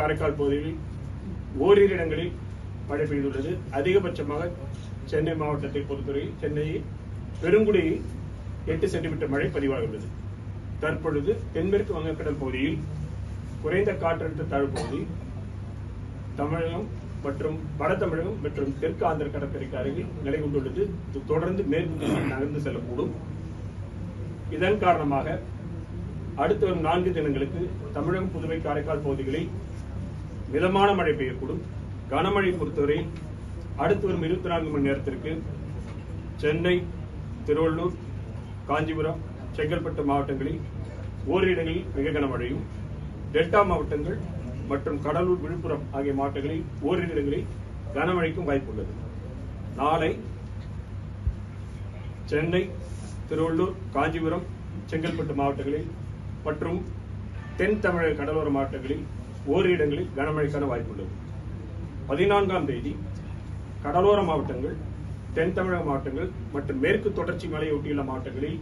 காரைக்கால் பகுதிகளில் ஓரிரு இடங்களில் மழை பெய்துள்ளது. அதிகபட்சமாக சென்னை மாவட்டத்தை பொறுத்தவரை சென்னையில் பெருங்குடியில் எட்டு சென்டிமீட்டர் மழை பதிவாகியுள்ளது. தற்பொழுது தென்மேற்கு வங்கக்கடல் பகுதியில் குறைந்த காற்றழுத்த தாழ்வு பகுதி தமிழகம் மற்றும் வட தமிழகம் மற்றும் தெற்கு ஆந்திர கடற்கரைக்கு அருகில் நிலை கொண்டுள்ளது. இது தொடர்ந்து மேற்கு நகர்ந்து செல்லக்கூடும். இதன் காரணமாக அடுத்த வரும் நான்கு தினங்களுக்கு தமிழகம் புதுவை காரைக்கால் பகுதிகளில் மிதமான மழை பெய்யக்கூடும். கனமழை பொறுத்தவரை அடுத்து வரும் இருபத்தி நான்கு மணி நேரத்திற்கு சென்னை திருவள்ளூர் காஞ்சிபுரம் செங்கல்பட்டு மாவட்டங்களில் ஓரிரு இடங்களில் மிக கனமழையும் டெல்டா மாவட்டங்கள் மற்றும் கடலூர் விழுப்புரம் ஆகிய மாவட்டங்களில் ஓரிரு இடங்களில் கனமழைக்கும் வாய்ப்புள்ளது. நாளை சென்னை திருவள்ளூர் காஞ்சிபுரம் செங்கல்பட்டு மாவட்டங்களில் மற்றும் தென் தமிழக கடலோர மாவட்டங்களில் ஓரிரு இடங்களில் கனமழைக்கான வாய்ப்புள்ளது. பதினான்காம் தேதி கடலோர மாவட்டங்கள் தென் தமிழக மாவட்டங்கள் மற்றும் மேற்கு தொடர்ச்சி மலையொட்டியுள்ள மாவட்டங்களில்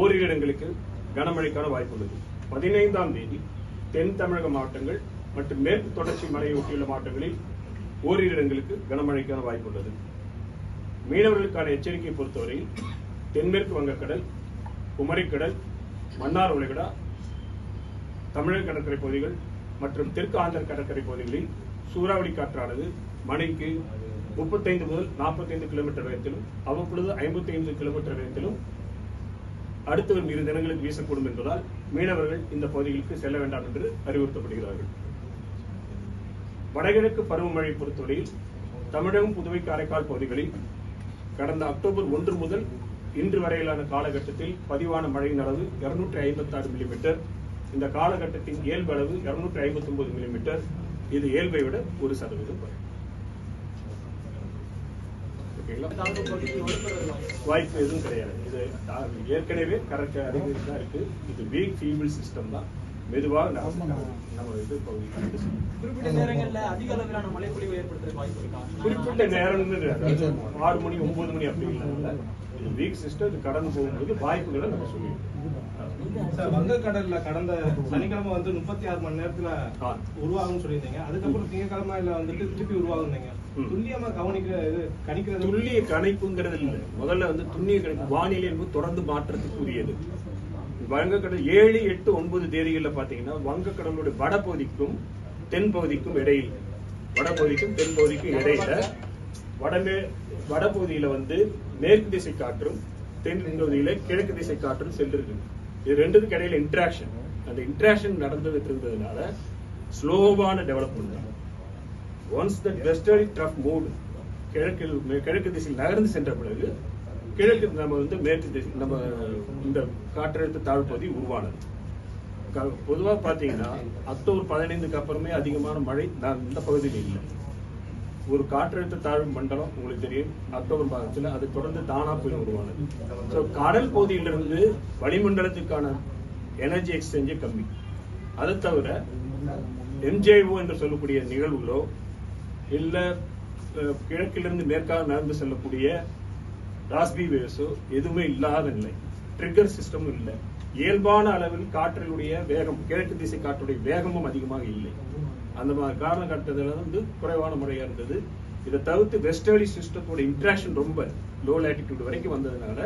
ஓரிரு இடங்களுக்கு கனமழைக்கான வாய்ப்புள்ளது. பதினைந்தாம் தேதி தென் தமிழக மாவட்டங்கள் மற்றும் மேற்கு தொடர்ச்சி மலையொட்டியுள்ள மாவட்டங்களில் ஓரிரு இடங்களுக்கு கனமழைக்கான வாய்ப்புள்ளது. மீனவர்களுக்கான எச்சரிக்கையை பொறுத்தவரையில் தென்மேற்கு வங்கக்கடல் குமரிக்கடல் மன்னார் உலகடா தமிழக கடற்கரை பகுதிகள் மற்றும் தெற்கு ஆந்திர கடற்கரை பகுதிகளில் சூறாவளி காற்றானது மணிக்கு முப்பத்தைந்து முதல் நாற்பத்தைந்து கிலோமீட்டர் வேகத்திலும் அவ்வப்பொழுது ஐம்பத்தைந்து கிலோமீட்டர் வேகத்திலும் அடுத்து வரும் இரு தினங்களுக்கு வீசக்கூடும் என்பதால் மீனவர்கள் இந்த பகுதிகளுக்கு செல்ல வேண்டாம் என்று அறிவுறுத்தப்படுகிறார்கள். வடகிழக்கு பருவமழை பொறுத்தவரையில் தமிழகம் புதுவை காரைக்கால் பகுதிகளில் கடந்த அக்டோபர் ஒன்று முதல் இன்று வரையிலான காலகட்டத்தில் பதிவான மழையின் அளவு இருநூற்றி ஐம்பத்தி ஆறு மில்லிமீட்டர். இந்த காலகட்டத்தின் இயல்பு அளவு இருநூற்றி ஐம்பத்தி ஒன்பது மில்லிமீட்டர் இது இயல்பை விட ஒரு சதவீதம் வாய்ப்பு எதுவும் கிடையாது. இது ஏற்கனவே கரெக்ட் அறிகுறி தான் இருக்கு. இது வீக் ஃபீபிள் சிஸ்டம் தான். மெதுவாக நம்ம இது குறிப்பிட்ட நேரங்கள்ல அதிக அளவிலான மழைப்பொழிவு ஏற்படுத்துறதுக்கு வாய்ப்பு இருக்கா? குறிப்பிட்ட நேரம்னு அதாவது ஆறு மணி ஒன்பது மணி அப்படி இல்லாமல் இது வீக் சிஸ்டம் கடந்து போகும்போது வாய்ப்புகளை நம்ம சொல்லிடுவோம் சார் வங்கக்கடல்ல கடந்த சனிக்கிழமை வந்து முப்பத்தி ஆறு மணி நேரத்துல ஆ. உருவாகும்னு சொல்லியிருந்தீங்க. அதுக்கப்புறம் திங்கக்கிழமையில வந்துட்டு திருப்பி உருவாகுனீங்க ம். துல்லியமா கவனிக்கிற இது கணிக்கிறது? துல்லிய கணிப்புங்கிறது இல்லை. முதல்ல வந்து துல்லிய கணிப்பு. வானிலை என்பது தொடர்ந்து மாற்றத்துக்குரியது. வங்கக்கடல் ஏழு எட்டு ஒன்பது தேதிகளில் பார்த்தீங்கன்னா வங்கக்கடலுடைய வடபகுதிக்கும் தென்பகுதிக்கும் இடையில் வடபகுதிக்கும் தென்பகுதிக்கும் இடையில வடமே வடபகுதியில வந்து மேற்கு திசை காற்றும் தென் பகுதியில கிழக்கு திசை காற்றும் சென்றிருக்கு. இது ரெண்டுத்துக்கு இடையில இன்ட்ராக்ஷன் அந்த இன்ட்ராக்ஷன் நடந்துகிட்டு இருந்ததுனால ஸ்லோவான டெவலப்மெண்ட் தான் once the westerly trough moved கிழக்கில் கிழக்கு திசையில் நகர்ந்து சென்ற பிறகு கிழக்கு நம்ம வந்து மேற்கு நம்ம இந்த காற்றழுத்த தாழ்வு பகுதி உருவானது. க- பார்த்தீங்கன்னா பாத்தீங்கன்னா அக்டோபர் பதினைந்துக்கு அப்புறமே அதிகமான மழை நான் இந்த பகுதியில் இல்லை. ஒரு காற்றழுத்த தாழ்வு மண்டலம் உங்களுக்கு தெரியும் அக்டோபர் மாதத்துல அது தொடர்ந்து தானா புயல் உருவானது. ஸோ கடல் பகுதியிலிருந்து வளிமண்டலத்துக்கான எனர்ஜி எக்ஸ்சேஞ்சே கம்மி. அதை தவிர எம்ஜேஓ என்று சொல்லக்கூடிய நிகழ்வுகளோ இல்லை கிழக்கிலிருந்து மேற்காக நடந்து செல்லக்கூடிய ராஸ்பி வேவ்ஸோ எதுவுமே இல்லாத நிலை. ட்ரிக்கர் சிஸ்டமும் இல்லை. இயல்பான அளவில் காற்றினுடைய வேகம் கிழக்கு திசை காற்றுடைய வேகமும் அதிகமாக இல்லை. அந்த மாதிரி காரணம் காட்டுறதுல வந்து குறைவான முறையாக இருந்தது. இதை தவிர்த்து வெஸ்டர்லி சிஸ்டத்தோட இன்ட்ராக்ஷன் ரொம்ப லோ லேட்டிடியூட் வரைக்கும் வந்ததுனால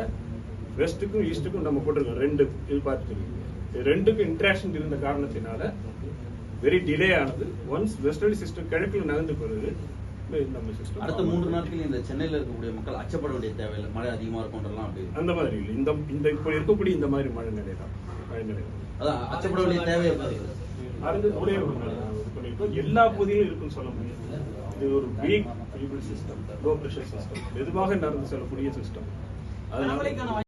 வெஸ்ட்டுக்கும் ஈஸ்ட்டுக்கும் நம்ம போட்டிருக்கோம் ரெண்டு இது பார்த்துருக்கீங்க ரெண்டுக்கும் இன்ட்ராக்ஷன் இருந்த காரணத்தினால வெரி டிலே ஆனது. ஒன்ஸ் வெஸ்டர்லி சிஸ்டம் கிழக்கில் நகர்ந்து பிறகு நம்ம சிஸ்டம் அடுத்த மூன்று நாட்கள் இந்த சென்னையில இருக்கக்கூடிய மக்கள் அச்சப்பட வேண்டிய தேவையில்லை. மழை அதிகமா இருக்கும்ன்றலாம் அப்படி அந்த மாதிரி இல்லை. இந்த இந்த இப்போ இருக்கக்கூடிய இந்த மாதிரி மழை நிலை தான். மழை நிலை தான். அதான் அச்சப்பட வேண்டிய தேவை இருக்காது அது ஒரே ஒரு மழை தான் இது பண்ணிருக்கோம். எல்லா பகுதியிலும் இருக்குன்னு சொல்ல முடியாது. இது ஒரு weak feeble system low pressure system மெதுவாக நடந்து செல்லக்கூடிய சிஸ்டம் அதனால